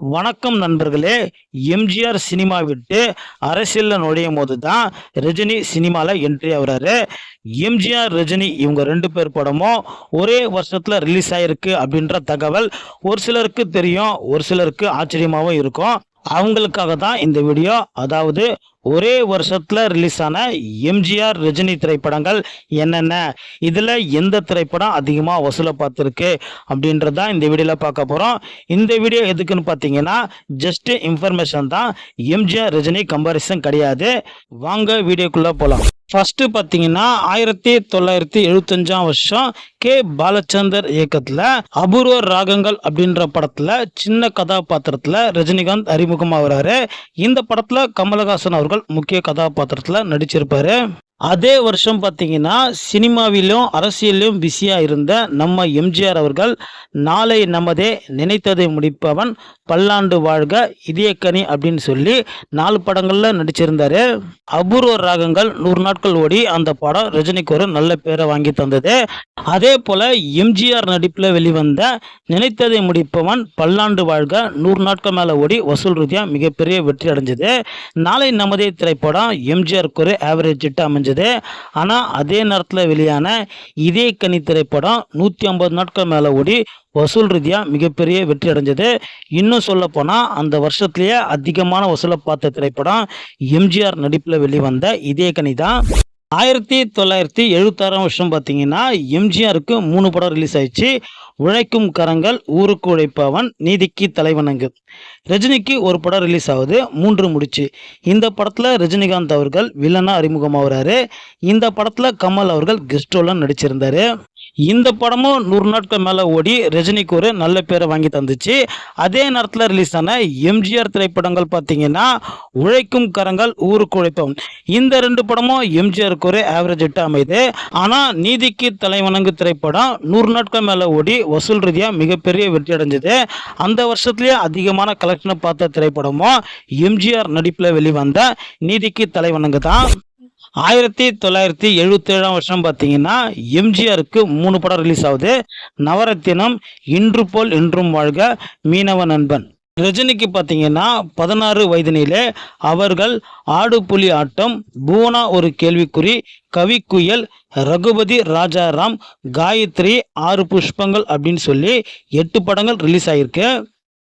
வணக்கம் நண்பர்களே. எம்ஜிஆர் சினிமா விட்டு அரசியலில் நுழையும் போது தான் ரஜினி சினிமாவில் என்ட்ரி ஆகுறாரு. எம்ஜிஆர் ரஜினி இவங்க ரெண்டு பேர் படமும் ஒரே வருஷத்தில் ரிலீஸ் ஆயிருக்கு அப்படின்ற தகவல் ஒரு சிலருக்கு தெரியும் ஒரு சிலருக்கு ஆச்சரியமாகவும் இருக்கும். அவங்களுக்காக தான் இந்த வீடியோ அதாவது ஒரே வருஷத்துல ரிலீஸ் ஆன எம்ஜிஆர் ரஜினி திரைப்படங்கள் என்னென்ன? இதுல எந்த திரைப்படம் அதிகமாக வசூலை பார்த்துருக்கு அப்படின்றதான் இந்த வீடியோவில் பார்க்க போறோம். இந்த வீடியோ எதுக்குன்னு பார்த்தீங்கன்னா ஜஸ்ட் இன்ஃபர்மேஷன் தான். எம்ஜிஆர் ரஜினி கம்பாரிசன் கிடையாது. வாங்க வீடியோக்குள்ளே போகலாம் ஃபஸ்ட்டு பார்த்தீங்கன்னா ஆயிரத்தி தொள்ளாயிரத்தி எழுபத்தஞ்சாம் வருஷம் கே பாலச்சந்தர் இயக்கத்தில் அபூர்வ ராகங்கள் அப்படின்ற படத்தில் சின்ன கதாபாத்திரத்தில் ரஜினிகாந்த் அறிமுகமாகிறாரு. இந்த படத்தில் கமலஹாசன் அவர்கள் முக்கிய கதாபாத்திரத்தில் நடிச்சிருப்பாரு. அதே வருஷம் பார்த்தீங்கன்னா சினிமாவிலும் அரசியலிலும் பிஸியாக இருந்த நம்ம எம்ஜிஆர் அவர்கள் நாளை நமதே நினைத்ததை முடிப்பவன் பல்லாண்டு வாழ்க இதயக்கனி அப்படின்னு சொல்லி நாலு படங்களில் நடிச்சிருந்தார். அபூர்வ ராகங்கள் நூறு நாட்கள் ஓடி அந்த படம் ரஜினிக்கு ஒரு நல்ல பேரை வாங்கி தந்தது. அதே போல் எம்ஜிஆர் நடிப்பில் வெளிவந்த நினைத்ததை முடிப்பவன் பல்லாண்டு வாழ்க நூறு நாட்கள் மேலே ஓடி வசூல் ரீதியாக மிகப்பெரிய வெற்றி அடைஞ்சது. நாளை நமதே திரைப்படம் எம்ஜிஆருக்கு ஒரு ஆவரேஜ் ஹிட் அமைஞ்சது. ஆனால் அதே நேரத்தில் வெளியான இதே கனி திரைப்படம் நூற்றி ஐம்பது நாட்கள் மேலே ஓடி வசூல் ரீதியாக மிகப்பெரிய வெற்றி அடைஞ்சது. இன்னும் சொல்ல போனால் அந்த வருஷத்துலேயே அதிகமான வசூலை பார்த்த திரைப்படம் எம்ஜிஆர் நடிப்பில் வெளிவந்த இதே கனி தான். ஆயிரத்தி தொள்ளாயிரத்தி எழுபத்தாறாம் வருஷம் பார்த்தீங்கன்னா எம்ஜிஆருக்கு மூணு படம் ரிலீஸ் ஆயிடுச்சு. உழைக்கும் கரங்கள் ஊருக்கு உழைப்பவன் நீதிக்கு தலைவணங்கு ரஜினிக்கு ஒரு படம் ரிலீஸ் ஆகுது மூன்று முடிச்சு. இந்த படத்தில் ரஜினிகாந்த் அவர்கள் வில்லனாக அறிமுகமாகிறாரு. இந்த படத்தில் கமல் அவர்கள் கெஸ்ட் ரோலாக நடிச்சிருந்தாரு. இந்த படமும் நூறு நாட்கள் மேலே ஓடி ரஜினிக்கு ஒரு நல்ல பேரை வாங்கி தந்துச்சு. அதே நேரத்தில் ரிலீஸ் ஆன எம்ஜிஆர் திரைப்படங்கள் பார்த்தீங்கன்னா உழைக்கும் கரங்கள் ஊருக்கு உழைப்போம் இந்த ரெண்டு படமும் எம்ஜிஆருக்கு ஒரு ஆவரேஜ் ஹிட் அமையுது. ஆனால் நீதிக்கு தலைவணங்கு திரைப்படம் நூறு நாட்கள் மேலே ஓடி வசூல் ரீதியாக மிகப்பெரிய வெற்றி அடைஞ்சது. அந்த வருஷத்துலேயே அதிகமான கலெக்ஷனை பார்த்த திரைப்படமும் எம்ஜிஆர் நடிப்பில் வெளிவந்த நீதிக்கு தலைவணங்கு தான் ஆயிரத்தி தொள்ளாயிரத்தி எழுபத்தி ஏழாம் வருஷம் பார்த்தீங்கன்னா எம்ஜிஆருக்கு மூணு படம் ரிலீஸ் ஆகுது. நவரத்தினம் இன்று போல் என்றும் வாழ்க மீனவ நண்பன். ரஜினிக்கு பார்த்தீங்கன்னா பதினாறு வயதினிலே அவர்கள் ஆடு புலி ஆட்டம் பூனா ஒரு கேள்விக்குறி கவிக்குயல் ரகுபதி ராஜாராம் காயத்ரி ஆறு புஷ்பங்கள் அப்படின்னு சொல்லி எட்டு படங்கள் ரிலீஸ் ஆகியிருக்கு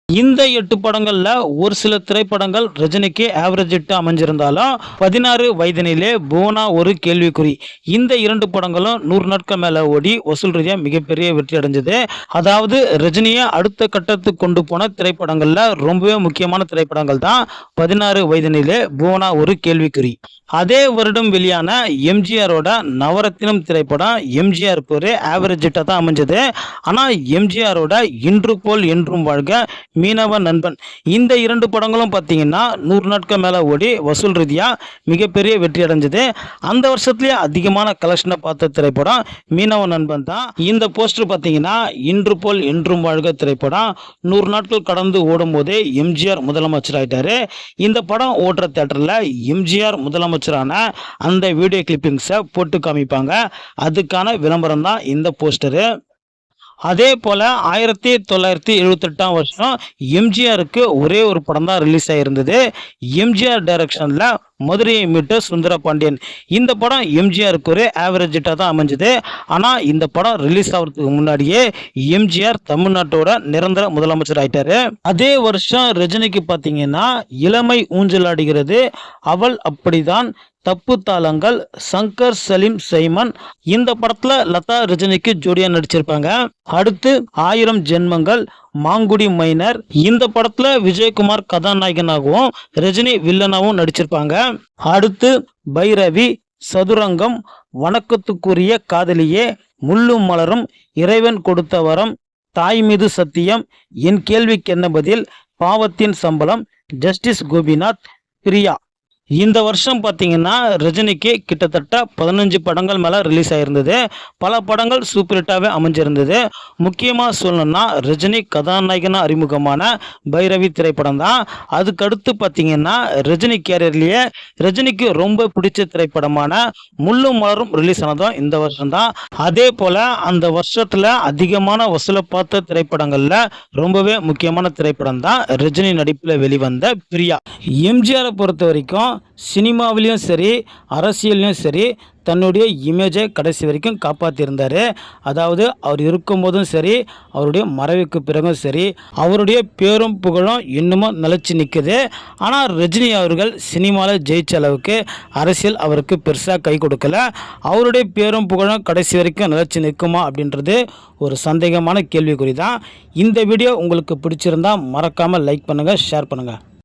இந்த எட்டு படங்கள்ல ஒரு சில திரைப்படங்கள் ரஜினிக்கு ஆவரேஜ் இட்டு அமைஞ்சிருந்தாலும் பதினாறு வயதினிலே போனா ஒரு கேள்விக்குறி. இந்த இரண்டு படங்களும் நூறு நாட்கள் மேல ஓடி வசூல் ரீதியா மிகப்பெரிய வெற்றி அடைஞ்சது. அதாவது ரஜினியை அடுத்த கட்டத்துக்கு கொண்டு போன திரைப்படங்கள்ல ரொம்பவே முக்கியமான திரைப்படங்கள் தான் பதினாறு வயதினிலே போனா ஒரு கேள்விக்குறி. அதே வருடம் வெளியான எம்ஜிஆரோட நவரத்தினம் திரைப்படம் எம்ஜிஆர் ஒரு ஆவரேஜ் ஹிட்டாக தான் அமைஞ்சது. ஆனால் எம்ஜிஆரோட இன்று போல் என்றும் வாழ்க மீனவ நண்பன். இந்த இரண்டு படங்களும் பார்த்தீங்கன்னா நூறு நாட்கள் மேலே ஓடி வசூல் ரீதியாக மிகப்பெரிய வெற்றி அடைஞ்சது. அந்த வருஷத்துலேயே அதிகமான கலெக்ஷனை பார்த்த திரைப்படம் மீனவ நண்பன் தான். இந்த போஸ்டர் பார்த்தீங்கன்னா இன்று போல் என்றும் வாழ்க திரைப்படம். நூறு நாட்கள் கடந்து ஓடும் போதே எம்ஜிஆர் முதலமைச்சர் ஆயிட்டாரு. இந்த படம் ஓட்டுற தேட்டரில் எம்ஜிஆர் முதலமைச்சரான அந்த வீடியோ கிளிப்பிங்ஸை போட்டு காமிப்பாங்க. அதுக்கான விளம்பரம் தான் இந்த போஸ்டரு அதே போல் ஆயிரத்தி தொள்ளாயிரத்தி எழுபத்தெட்டாம் வருஷம் எம்ஜிஆருக்கு ஒரே ஒரு படம் தான் ரிலீஸ் ஆகிருந்தது எம்ஜிஆர் டைரக்ஷனில் மதுரையை மீட்டு சுந்தர பாண்டியன் இந்த படம் எம்ஜிஆருக்கு ஒரு ஆவரேஜ் ஹிட்டாக தான் அமைஞ்சது. ஆனால் இந்த படம் ரிலீஸ் ஆகிறதுக்கு முன்னாடியே எம்ஜிஆர் தமிழ்நாட்டோட நிரந்தர முதலமைச்சர் ஆயிட்டாரு. அதே வருஷம் ரஜினிக்கு பார்த்தீங்கன்னா இளமை ஊஞ்சலாடுகிறது அவள் அப்படிதான் தப்பு தாளங்கள் சங்கர் சலீம் சைமன். இந்த படத்துல லதா ரஜினிக்கு ஜோடியா நடிச்சிருப்பாங்க. அடுத்து ஆயிரம் ஜென்மங்கள் மாங்குடி மைனர். இந்த படத்துல விஜயகுமார் கதாநாயகனாகவும் ரஜினி வில்லனாகவும் நடிச்சிருப்பாங்க. அடுத்து பைரவி சதுரங்கம் வணக்கத்துக்குரிய காதலியே முள்ளும் மலரும் இறைவன் கொடுத்த வரம் தாய் மீது சத்தியம் என் கேள்விக்கு என்ன பதில் பாவத்தின் சம்பளம் ஜஸ்டிஸ் கோபிநாத் பிரியா. இந்த வருஷம் பார்த்தீங்கன்னா ரஜினிக்கு கிட்டத்தட்ட பதினஞ்சு படங்கள் மேலே ரிலீஸ் ஆகிருந்தது பல படங்கள் சூப்பர் ஹிட்டாகவே அமைஞ்சிருந்தது. முக்கியமாக சொல்லணும்னா ரஜினி கதாநாயகனாக அறிமுகமான பைரவி திரைப்படம் தான். அதுக்கடுத்து பார்த்தீங்கன்னா ரஜினி கேரியர்லேயே ரஜினிக்கு ரொம்ப பிடிச்ச திரைப்படமான முள்ளும் மலரும் ரிலீஸ் ஆனதும் இந்த வருஷம் தான். அதே போல் அந்த வருஷத்தில் அதிகமான வசூலை பார்த்த திரைப்படங்களில் ரொம்பவே முக்கியமான திரைப்படம் தான் ரஜினி நடிப்பில் வெளிவந்த பிரியா. எம்ஜிஆரை பொறுத்த வரைக்கும் சினிமாவிலையும் சரி அரசியல்லையும் சரி தன்னுடைய இமேஜை கடைசி வரைக்கும் காப்பாற்றியிருந்தார் அதாவது அவர் இருக்கும்போதும் சரி அவருடைய மறைவுக்கு பிறகும் சரி அவருடைய பேரும் புகழும் இன்னமும் நிலச்சி நிற்குது ஆனால் ரஜினி அவர்கள் சினிமாவில் ஜெயிச்ச அளவுக்கு அரசியல் அவருக்கு பெருசாக கை கொடுக்கல. அவருடைய பேரும் புகழும் கடைசி வரைக்கும் நிலச்சி நிற்குமா அப்படின்றது ஒரு சந்தேகமான கேள்விக்குறி தான் இந்த வீடியோ உங்களுக்கு பிடிச்சிருந்தா மறக்காமல் லைக் பண்ணுங்கள் ஷேர் பண்ணுங்கள்